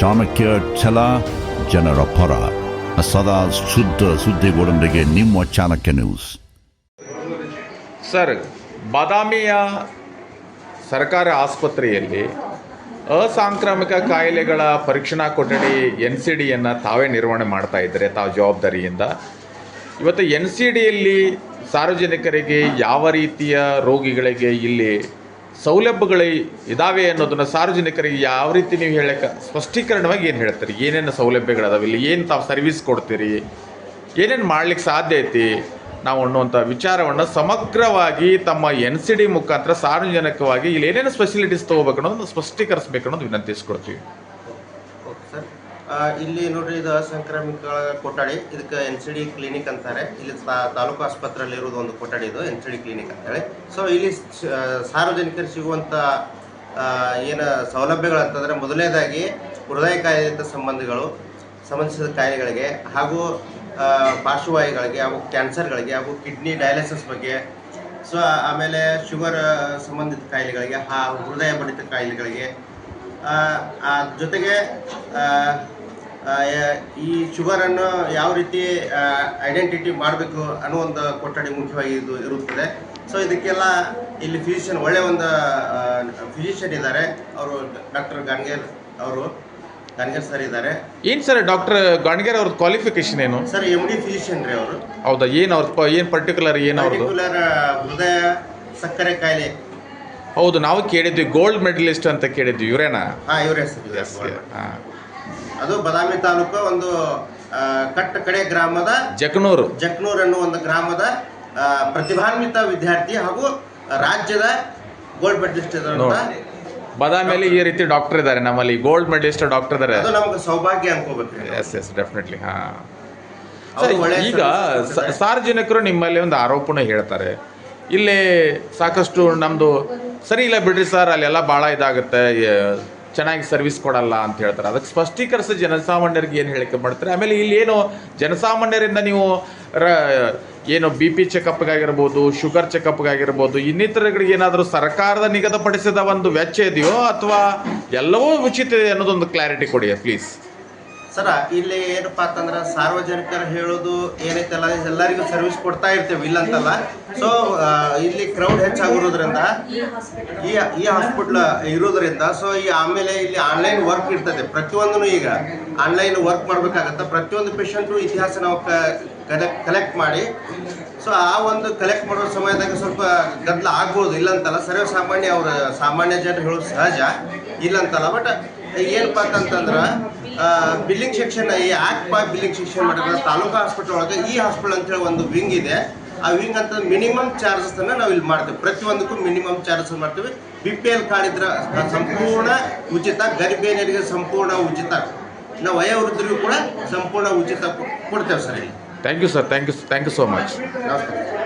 ಸತ್ಯ ಛಲ, ಜನರ ಪರ. ಸದಾ ಶುದ್ಧ ಸುದ್ದಿಗಳೊಂದಿಗೆ ನಿಮ್ಮ ಚಾಣಕ್ಯ ನ್ಯೂಸ್. ಸರ್, ಬಾದಾಮಿಯ ಸರ್ಕಾರಿ ಆಸ್ಪತ್ರೆಯಲ್ಲಿ ಅಸಾಂಕ್ರಾಮಿಕ ಕಾಯಿಲೆಗಳ ಪರೀಕ್ಷಣಾ ಕೊಠಡಿ ಎನ್ ಸಿ ಡಿಯನ್ನು ತಾವೇ ನಿರ್ವಹಣೆ ಮಾಡ್ತಾ ಇದ್ದಾರೆ, ತಾವು ಜವಾಬ್ದಾರಿಯಿಂದ. ಇವತ್ತು ಎನ್ ಸಿ ಡಿಯಲ್ಲಿ ಸಾರ್ವಜನಿಕರಿಗೆ ಯಾವ ರೀತಿಯ ರೋಗಿಗಳಿಗೆ ಇಲ್ಲಿ ಸೌಲಭ್ಯಗಳು ಇದಾವೆ ಅನ್ನೋದನ್ನು ಸಾರ್ವಜನಿಕರಿಗೆ ಯಾವ ರೀತಿ ನೀವು ಹೇಳಕ್ಕೆ ಸ್ಪಷ್ಟೀಕರಣವಾಗಿ ಏನು ಹೇಳ್ತೀರಿ? ಏನೇನು ಸೌಲಭ್ಯಗಳದಾವೆ? ಇಲ್ಲಿ ಏನು ತಾವು ಸರ್ವಿಸ್ ಕೊಡ್ತೀರಿ? ಏನೇನು ಮಾಡ್ಲಿಕ್ಕೆ ಸಾಧ್ಯ ಐತಿ? ನಾವು ಅನ್ನುವಂಥ ವಿಚಾರವನ್ನು ಸಮಗ್ರವಾಗಿ ತಮ್ಮ ಎನ್ ಸಿ ಡಿ ಮುಖಾಂತರ ಸಾರ್ವಜನಿಕವಾಗಿ ಇಲ್ಲಿ ಏನೇನು ಫೆಸಿಲಿಟೀಸ್ ತೊಗೋಬೇಕು ಅನ್ನೋದನ್ನು ಸ್ಪಷ್ಟೀಕರಿಸಬೇಕು ಅನ್ನೋದು ವಿನಂತಿಸ್ಕೊಳ್ತೀವಿ. ಇಲ್ಲಿ ನೋಡ್ರಿ ಇದು ಅಸಂಕ್ರಾಮಿಕ ಕೊಠಡಿ, ಇದಕ್ಕೆ ಎನ್ ಸಿ ಡಿ ಕ್ಲಿನಿಕ್ ಅಂತಾರೆ. ಇಲ್ಲಿ ತಾಲೂಕು ಆಸ್ಪತ್ರೆಯಲ್ಲಿ ಇರೋದು ಒಂದು ಕೊಠಡಿ ಇದು ಎನ್ ಸಿ ಡಿ ಕ್ಲಿನಿಕ್ ಅಂತೇಳಿ. ಸೊ ಇಲ್ಲಿ ಸಾರ್ವಜನಿಕರು ಸಿಗುವಂಥ ಏನು ಸೌಲಭ್ಯಗಳು ಅಂತಂದ್ರೆ ಮೊದಲನೇದಾಗಿ ಹೃದಯ ಕಾಯಿಲೆ ಸಂಬಂಧಿಗಳು, ಸಂಬಂಧಿಸಿದ ಕಾಯಿಲೆಗಳಿಗೆ ಹಾಗೂ ಪಾರ್ಶ್ವವಾಯುಗಳಿಗೆ ಹಾಗೂ ಕ್ಯಾನ್ಸರ್ಗಳಿಗೆ ಹಾಗೂ ಕಿಡ್ನಿ ಡಯಾಲಿಸಿಸ್ ಬಗ್ಗೆ, ಸೊ, ಆಮೇಲೆ ಶುಗರ್ ಸಂಬಂಧಿತ ಕಾಯಿಲೆಗಳಿಗೆ ಹೃದಯ ಬಡಿತ ಕಾಯಿಲೆಗಳಿಗೆ ಜೊತೆಗೆ ಈ ಶುಗರನ್ನು ಯಾವ ರೀತಿ ಐಡೆಂಟಿಟಿ ಮಾಡಬೇಕು ಅನ್ನೋ ಒಂದು ಕೊಠಡಿ ಮುಖ್ಯವಾಗಿ ಇದು ಇರುತ್ತದೆ. ಸೊ ಇದಕ್ಕೆಲ್ಲ ಇಲ್ಲಿ ಫಿಸಿಷಿಯನ್ ಒಳ್ಳೆಯ ಒಂದು ಫಿಸಿಷಿಯನ್ ಇದ್ದಾರೆ. ಅವರು ಡಾಕ್ಟರ್ ಗಾಂಗೇರ್ ಅವರು ಗಾಂಗೇರ್ ಸರ್ ಇದ್ದಾರೆ. ಏನು ಸರ್ ಡಾಕ್ಟರ್ ಗಾಂಡ್ಗೇರ್ ಅವ್ರ ಕ್ವಾಲಿಫಿಕೇಶನ್ ಏನು? ಸರ್ ಎಂ ಡಿ ಫಿಸಿಷಿಯನ್ ರೀ ಅವರು. ಹೌದಾ ಏನು ಅವ್ರ ಏನು ಪರ್ಟಿಕ್ಯುಲರ್ ಏನು ಅವ್ರದ್ದು ಪರ್ಟಿಕ್ಯುಲರ್ ಹೃದಯ ಸಕ್ಕರೆ ಕಾಯಿಲೆ. ಹೌದು ನಾವು ಕೇಳಿದ್ವಿ ಗೋಲ್ಡ್ ಮೆಡಲಿಸ್ಟ್ ಅಂತ ಕೇಳಿದ್ವಿ ಇವರೇನಾ? ಹಾಂ ಇವರೇ ಸರ್ ಹಾಂ. ಅದು ಬದಾಮಿ ತಾಲೂಕು ಒಂದು ಕಟ್ಟ ಕಡೆ ಗ್ರಾಮದ ಜಕ್ನೂರು. ಜಕ್ನೂರ್ ಅನ್ನೋ ಒಂದು ಗ್ರಾಮದ ಪ್ರತಿಭಾನ್ವಿತ ವಿದ್ಯಾರ್ಥಿ ಹಾಗೂ ರಾಜ್ಯದ ಗೋಲ್ಡ್ ಮೆಡಲಿಸ್ಟ್ ಬದಾಮಿಯಲ್ಲಿ ಈ ರೀತಿ ಡಾಕ್ಟರ್ ಇದ್ದಾರೆ. ನಮ್ಮಲ್ಲಿ ಗೋಲ್ಡ್ ಮೆಡಲಿಸ್ಟ್ ಡಾಕ್ಟರ್ ಇದ್ದಾರೆ. ಅದು ನಮ್ಗೆ ಸೌಭಾಗ್ಯ ಅನ್ಕೋಬೇಕ್ರಿ ನಾವು. ಎಸ್ ಎಸ್ ಡೆಫಿನೆಟ್ಲಿ ಹಾಂ ಈಗ ಸಾರ್ವಜನಿಕರು ನಿಮ್ಮಲ್ಲಿ ಒಂದು ಆರೋಪನ ಹೇಳ್ತಾರೆ. ಇಲ್ಲಿ ಸಾಕಷ್ಟು ನಮ್ಮದು ಸರಿ ಇಲ್ಲ ಬಿಡ್ರಿ ಸರ್ ಅಲ್ಲೆಲ್ಲ ಭಾಳ ಇದಾಗುತ್ತೆ. ಚೆನ್ನಾಗಿ ಸರ್ವಿಸ್ ಕೊಡಲ್ಲ ಅಂತ ಹೇಳ್ತಾರೆ. ಅದಕ್ಕೆ ಸ್ಪಷ್ಟೀಕರಿಸಿ ಜನಸಾಮಾನ್ಯರಿಗೆ ಏನು ಹೇಳಿಕೆ ಮಾಡ್ತಾರೆ? ಆಮೇಲೆ ಇಲ್ಲಿ ಏನು ಜನಸಾಮಾನ್ಯರಿಂದ ನೀವು ರ, ಏನು ಬಿ ಪಿ ಚೆಕಪ್ಗಾಗಿರ್ಬೋದು ಶುಗರ್ ಚೆಕಪ್ಗಾಗಿರ್ಬೋದು ಇನ್ನಿತರಗಳಿಗೆ ಏನಾದರೂ ಸರ್ಕಾರದ ನಿಗದಿಪಡಿಸಿದ ಒಂದು ವೆಚ್ಚ ಇದೆಯೋ ಅಥವಾ ಎಲ್ಲವೂ ಉಚಿತ ಇದೆ ಅನ್ನೋದೊಂದು ಕ್ಲಾರಿಟಿ ಕೊಡಿ ಪ್ಲೀಸ್ ಸರ, ಇಲ್ಲಿ ಏನಪ್ಪಾ ಅಂತಂದ್ರೆ ಸಾರ್ವಜನಿಕರು ಹೇಳೋದು ಏನೈತಲ್ಲ, ಎಲ್ಲರಿಗೂ ಸರ್ವಿಸ್ ಕೊಡ್ತಾ ಇರ್ತೇವೆ, ಇಲ್ಲಂತಲ್ಲ. ಸೊ ಇಲ್ಲಿ ಕ್ರೌಡ್ ಹೆಚ್ಚಾಗಿರೋದ್ರಿಂದ, ಈ ಈ ಹಾಸ್ಪಿಟ್ಲ್ ಇರೋದ್ರಿಂದ ಸೊ ಈ ಆಮೇಲೆ ಇಲ್ಲಿ ಆನ್ಲೈನ್ ವರ್ಕ್ ಇರ್ತದೆ. ಪ್ರತಿಯೊಂದನ್ನು ಈಗ ಆನ್ಲೈನ್ ವರ್ಕ್ ಮಾಡ್ಬೇಕಾಗತ್ತೆ. ಪ್ರತಿಯೊಂದು ಪೇಷಂಟ್ ಇತಿಹಾಸ ನಾವು ಕಲೆಕ್ಟ್ ಮಾಡಿ. ಸೊ ಆ ಒಂದು ಕಲೆಕ್ಟ್ ಮಾಡೋ ಸಮಯದಾಗ ಸ್ವಲ್ಪ ಗದ್ದಲ ಆಗ್ಬೋದು, ಇಲ್ಲಂತಲ್ಲ. ಸರ್ವ ಸಾಮಾನ್ಯ ಅವ್ರ, ಸಾಮಾನ್ಯ ಜನರು ಹೇಳೋದು ಸಹಜ, ಇಲ್ಲಂತಲ್ಲ. ಬಟ್ ಏನಪ್ಪ ಅಂತಂತಂದ್ರೆ ಬಿಲ್ಲಿಂಗ್ ಸೆಕ್ಷನ್ ಈ ಆಕ್ಟ್ ಬೈ ಬಿಲ್ಲಿಂಗ್ ಸೆಕ್ಷನ್ ಮಾಡಿದ್ರೆ ತಾಲೂಕಾ ಹಾಸ್ಪಿಟಲ್ ಒಳಗೆ ಈ ಹಾಸ್ಪಿಟಲ್ ಅಂತೇಳಿ ಒಂದು ವಿಂಗ್ ಇದೆ. ಆ ವಿಂಗ್ ಅಂತ ಮಿನಿಮಮ್ ಚಾರ್ಜಸ್ ಅನ್ನ ನಾವು ಇಲ್ಲಿ ಮಾಡ್ತೇವೆ. ಪ್ರತಿಯೊಂದಕ್ಕೂ ಮಿನಿಮಮ್ ಚಾರ್ಜಸ್ ಮಾಡ್ತೇವೆ. ಬಿ ಪಿ ಎಲ್ ಕಾರ್ಡ್ ಇದ್ರೆ ಸಂಪೂರ್ಣ ಉಚಿತ ಗರ್ಭಿಣಿಯರಿಗೆ ಸಂಪೂರ್ಣ ಉಚಿತ. ನಾವು ವಯೋವೃದ್ಧರಿಗೂ ಕೂಡ ಸಂಪೂರ್ಣ ಉಚಿತ ಕೊಡ್ತೇವೆ ಸರ್ ಇಲ್ಲಿ. Thank you sir thank you thank you so much ನಮಸ್ಕಾರ.